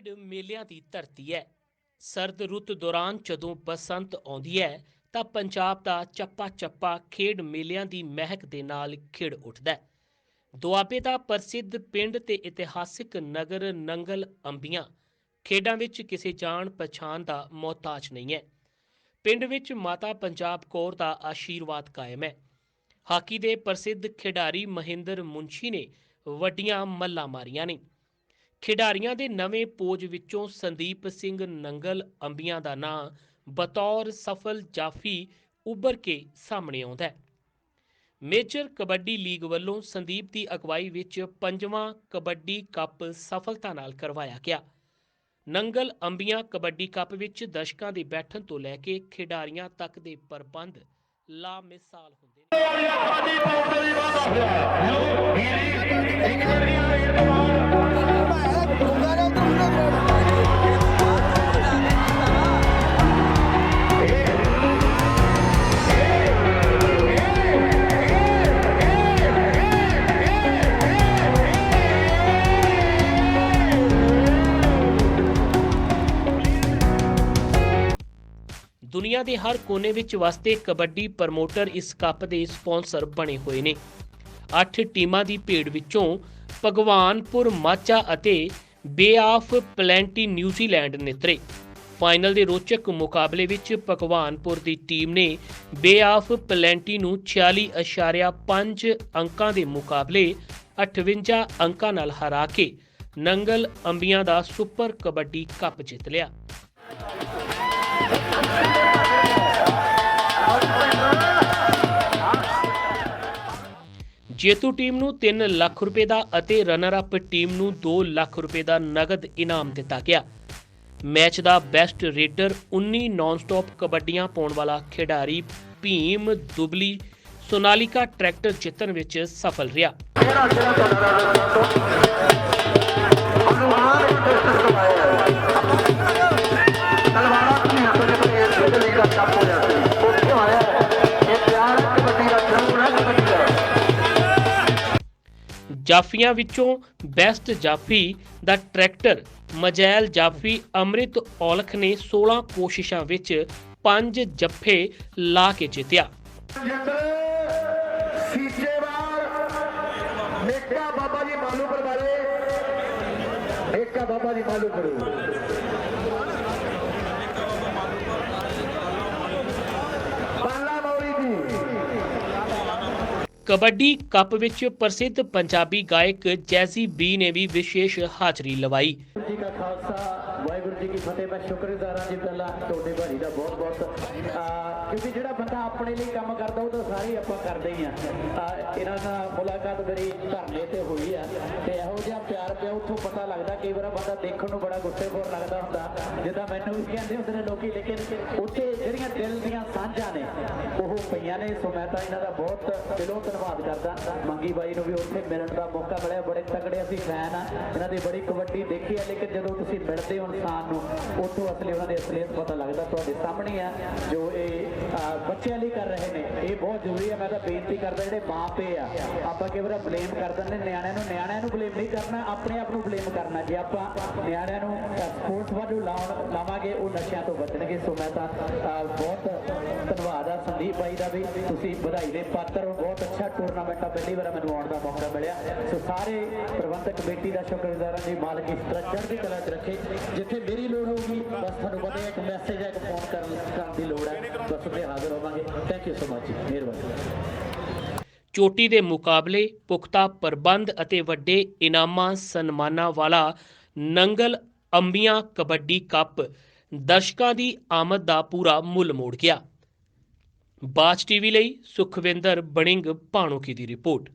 ਖੇਡ ਮੇਲਿਆਂ ਦੀ ਧਰਤੀ ਹੈ। ਸਰਦ ਰੁੱਤ ਦੌਰਾਨ ਜਦੋਂ ਬਸੰਤ ਆਉਂਦੀ ਹੈ, ਤਾਂ ਪੰਜਾਬ ਦਾ ਚੱਪਾ ਚੱਪਾ ਖੇਡ ਮੇਲਿਆਂ ਦੀ ਮਹਿਕ ਦੇ ਨਾਲ ਖਿੜ ਉੱਠਦਾ ਹੈ। ਦੁਆਬੇ ਦਾ ਪ੍ਰਸਿੱਧ ਪਿੰਡ ਤੇ ਇਤਿਹਾਸਿਕ ਨਗਰ ਨੰਗਲ ਅੰਬੀਆਂ, ਖੇਡਾਂ ਵਿੱਚ ਕਿਸੇ ਜਾਣ ਪਛਾਣ ਦਾ ਮੁਹਤਾਜ ਨਹੀਂ ਹੈ। ਪਿੰਡ ਵਿੱਚ ਮਾਤਾ ਪੰਜਾਬ ਕੌਰ ਦਾ ਆਸ਼ੀਰਵਾਦ ਕਾਇਮ ਹੈ। ਹਾਕੀ ਦੇ ਪ੍ਰਸਿੱਧ ਖਿਡਾਰੀ ਮਹਿੰਦਰ ਮੁੰਸ਼ੀ ਨੇ ਵੱਡੀਆਂ ਮੱਲਾਂ ਮਾਰੀਆਂ ਨੇ। ਖਿਡਾਰੀਆਂ ਦੇ ਨਵੇਂ ਪੋਜ ਵਿੱਚੋਂ ਸੰਦੀਪ ਸਿੰਘ ਨੰਗਲ ਅੰਬੀਆਂ ਦਾ ਨਾਂ ਬਤੌਰ ਸਫਲ ਜਾਫੀ ਉੱਭਰ ਕੇ ਸਾਹਮਣੇ ਆਉਂਦਾ ਹੈ। ਮੇਜਰ ਕਬੱਡੀ ਲੀਗ ਵੱਲੋਂ ਸੰਦੀਪ ਦੀ ਅਗਵਾਈ ਵਿੱਚ ਪੰਜਵਾਂ ਕਬੱਡੀ ਕੱਪ ਸਫਲਤਾ ਨਾਲ ਕਰਵਾਇਆ ਗਿਆ। ਨੰਗਲ ਅੰਬੀਆਂ ਕਬੱਡੀ ਕੱਪ ਵਿੱਚ ਦਰਸ਼ਕਾਂ ਦੇ ਬੈਠਣ ਤੋਂ ਲੈ ਕੇ ਖਿਡਾਰੀਆਂ ਤੱਕ ਦੇ ਪ੍ਰਬੰਧ ਲਾ ਮਿਸਾਲ ਹੁੰਦੇ ਨੇ। ਦੁਨੀਆ ਦੇ ਹਰ ਕੋਨੇ ਵਿੱਚ ਵਸਦੇ ਕਬੱਡੀ ਪ੍ਰਮੋਟਰ ਇਸ ਕੱਪ ਦੇ ਸਪਾਂਸਰ ਬਣੇ ਹੋਏ ਨੇ। 8 ਟੀਮਾਂ ਦੀ ਭੇਡ ਵਿੱਚੋਂ ਭਗਵਾਨਪੁਰ, ਮਾਚਾ ਅਤੇ Bay of Plenty New Zealand ਨਿਤਰੇ। Final ਦੇ ਰੋਚਕ ਮੁਕਾਬਲੇ ਵਿੱਚ ਭਗਵਾਨਪੁਰ ਦੀ ਟੀਮ ਨੇ ਬੇ ਆਫ ਪਲੈਂਟੀ ਨੂੰ 46.5 ਅੰਕਾਂ ਦੇ ਮੁਕਾਬਲੇ 58 ਅੰਕਾਂ ਨਾਲ ਹਰਾ ਕੇ ਨੰਗਲ ਅੰਬੀਆਂ ਦਾ ਸੁਪਰ ਕਬੱਡੀ ਕੱਪ ਜਿੱਤ ਲਿਆ। ਜੇਤੂ ਟੀਮ ਨੂੰ 3 ਲੱਖ ਰੁਪਏ ਦਾ ਅਤੇ ਰਨਰ ਅਪ ਟੀਮ ਨੂੰ 2 ਲੱਖ ਰੁਪਏ ਦਾ ਨਗਦ ਇਨਾਮ ਦਿੱਤਾ ਗਿਆ। ਮੈਚ ਦਾ ਬੈਸਟ ਰੇਡਰ 19 ਨਾਨ-ਸਟਾਪ ਕਬੱਡੀਆਂ ਪਾਉਣ ਵਾਲਾ ਖਿਡਾਰੀ ਭੀਮ ਦੁਬਲੀ ਸੋਨਾਲਿਕਾ ਟਰੈਕਟਰ ਜਿੱਤਣ ਵਿੱਚ ਸਫਲ ਰਿਹਾ। ਜਾਫੀਆਂ ਵਿੱਚੋਂ ਬੈਸਟ ਜਾਫੀ ਦਾ ਟਰੈਕਟਰ ਮਜੈਲ ਜਾਫੀ ਅੰਮ੍ਰਿਤ ਔਲਖ ਨੇ 16 ਕੋਸ਼ਿਸ਼ਾਂ ਵਿੱਚ 5 ਜੱਫੇ ਲਾ ਕੇ ਜਿੱਤਿਆ। ਜਿੰਦਰ ਬਾਬਾ ਜੀ ਮਾਲੂਪੁਰ ਵਾਲੇ ਮੇਕਾ ਬਾਬਾ ਜੀ ਮਾਲੂਪੁਰ ਬਾਲਾ ਮੌਲੀ ਜੀ ਕਬੱਡੀ ਕੱਪ ਵਿੱਚ ਪ੍ਰਸਿੱਧ ਪੰਜਾਬੀ ਗਾਇਕ ਜੈਜ਼ੀ ਬੀ ਨੇ ਵੀ ਵਿਸ਼ੇਸ਼ ਹਾਜ਼ਰੀ ਲਵਾਈ। ਵਾਹਿਗੁਰੂ ਜੀ ਕੀ ਫਤਿਹ, ਮੈਂ ਸ਼ੁਕਰਗੁਜ਼ਾਰ ਹਾਂ ਜੀ ਪਹਿਲਾਂ ਤੁਹਾਡੇ ਭਾਜੀ ਦਾ ਬਹੁਤ ਬਹੁਤ। ਕਿਉਂਕਿ ਜਿਹੜਾ ਬੰਦਾ ਆਪਣੇ ਲਈ ਕੰਮ ਕਰਦਾ, ਉਹ ਤਾਂ ਸਾਰੇ ਆਪਾਂ ਕਰਦੇ ਹੀ ਆ। ਇਹਨਾਂ ਨਾਲ ਮੁਲਾਕਾਤ ਮੇਰੀ ਧਰਨੇ ਤੇ ਹੋਈ ਆ ਤੇ ਇਹੋ ਜਿਹਾ ਪਿਆਰ ਪਿਆ, ਉੱਥੋਂ ਪਤਾ ਲੱਗਦਾ, ਕਈ ਵਾਰ ਬੰਦਾ ਦੇਖਣ ਨੂੰ ਬੜਾ ਗੁੱਸੇਖੋਰ ਲੱਗਦਾ ਹੁੰਦਾ, ਜਿੱਦਾਂ ਮੈਨੂੰ ਵੀ ਕਹਿੰਦੇ ਹੁੰਦੇ ਨੇ ਲੋਕੀ, ਲੇਕਿਨ ਉੱਥੇ ਜਿਹੜੀਆਂ ਦਿਲ ਦੀਆਂ ਸਾਂਝਾਂ ਨੇ, ਉਹ ਪਈਆਂ ਨੇ। ਸੋ ਮੈਂ ਤਾਂ ਇਹਨਾਂ ਦਾ ਬਹੁਤ ਦਿਲੋਂ ਧੰਨਵਾਦ ਕਰਦਾ। ਮੰਗੀ ਬਾਈ ਨੂੰ ਵੀ ਉੱਥੇ ਮਿਲਣ ਦਾ ਮੌਕਾ ਮਿਲਿਆ। ਬੜੇ ਤਕੜੇ ਅਸੀਂ ਫੈਨ ਆ। ਇਹਨਾਂ ਦੀ ਬੜੀ ਕਬੱਡੀ ਦੇਖੀ ਆ, ਲੇਕਿਨ ਜਦੋਂ ਤੁਸੀਂ ਮਿਲਦੇ ਹੋ ਇਨਸਾਨ ਨੂੰ ਉੱਥੋਂ ਅਸਲੀ ਉਹਨਾਂ ਦੇ ਅਸਲੀਅਤ ਪਤਾ ਲੱਗਦਾ ਤੁਹਾਡੇ ਸਾਹਮਣੇ ਆ, ਜੋ ਇਹ ਬੱਚਿਆਂ ਲਈ ਕਰ ਰਹੇ ਨੇ। ਇਹ ਬਹੁਤ ਜ਼ਰੂਰੀ ਹੈ ਮੈਂ ਤਾਂ ਬੇਨਤੀ ਕਰਦਾ ਜਿਹੜੇ ਮਾਪੇ ਆ, ਆਪਾਂ ਕਈ ਵਾਰ ਬਲੇਮ ਕਰ ਦਿੰਦੇ ਨਿਆਣਿਆਂ ਨੂੰ ਨਿਆਣਿਆਂ ਨੂੰ ਬਲੇਮ ਨਹੀਂ ਕਰਨਾ, ਆਪਣੇ ਆਪ ਨੂੰ ਬਲੇਮ ਕਰਨਾ। ਜੇ ਆਪਾਂ ਨਿਆਣਿਆਂ ਨੂੰ ਸਪੋਰਟਸ ਵੱਲ ਲਾਉਣ, ਲਾਵਾਂਗੇ, ਉਹ ਨਸ਼ਿਆਂ ਤੋਂ ਬਚਣਗੇ। ਸੋ ਮੈਂ ਤਾਂ ਬਹੁਤ ਧੰਨਵਾਦ ਆ ਸੰਦੀਪ ਬਾਈ ਦਾ ਵੀ, ਤੁਸੀਂ ਵਧਾਈ ਦੇ ਪਾਤਰ ਹੋ। ਬਹੁਤ ਅੱਛਾ ਟੂਰਨਾਮੈਂਟ ਆ, ਪਹਿਲੀ ਵਾਰ ਮੈਨੂੰ ਆਉਣ ਦਾ ਮੌਕਾ ਮਿਲਿਆ। ਸੋ ਸਾਰੇ ਪ੍ਰਬੰਧਕ ਕਮੇਟੀ ਦਾ ਸ਼ੁਕਰਗੁਜ਼ਾਰਾਂ ਦੀ ਮਾਲਕੀ ਇਸ ਤਰ੍ਹਾਂ ਚੜ੍ਹਦੀ ਕਲਾ 'ਚ ਰੱਖੇ, ਜਿੱਥੇ ਮੇਰੀ ਲੋੜ ਹੋਊਗੀ। ਬਸ ਤੁਹਾਨੂੰ ਪਤਾ ਹੈ ਇੱਕ ਮੈਸੇਜ ਹੈ, ਇੱਕ ਫੋਨ ਕਰਨ ਕਰਨ ਦੀ ਲੋੜ ਹੈ। ਬਸ ਉੱਥੇ ਹਾਜ਼ਰ ਹੋਵਾਂਗੇ। ਥੈਂਕ ਯੂ ਸੋ ਮਚ ਮਿਹਰਬਾਨੀ। ਚੋਟੀ ਦੇ ਮੁਕਾਬਲੇ ਪੁਖਤਾ ਪ੍ਰਬੰਧ ਅਤੇ ਵੱਡੇ ਇਨਾਮਾਂ ਸਨਮਾਨਾਂ ਵਾਲਾ ਨੰਗਲ ਅੰਬੀਆਂ ਕਬੱਡੀ ਕੱਪ ਦਰਸ਼ਕਾਂ ਦੀ ਆਮਦ ਦਾ ਪੂਰਾ ਮੁੱਲ ਮੋੜ ਗਿਆ। ਬਾਜ ਟੀਵੀ ਲਈ ਸੁਖਵਿੰਦਰ ਬਣਿੰਗ ਭਾਣੋਕੀ ਦੀ ਰਿਪੋਰਟ।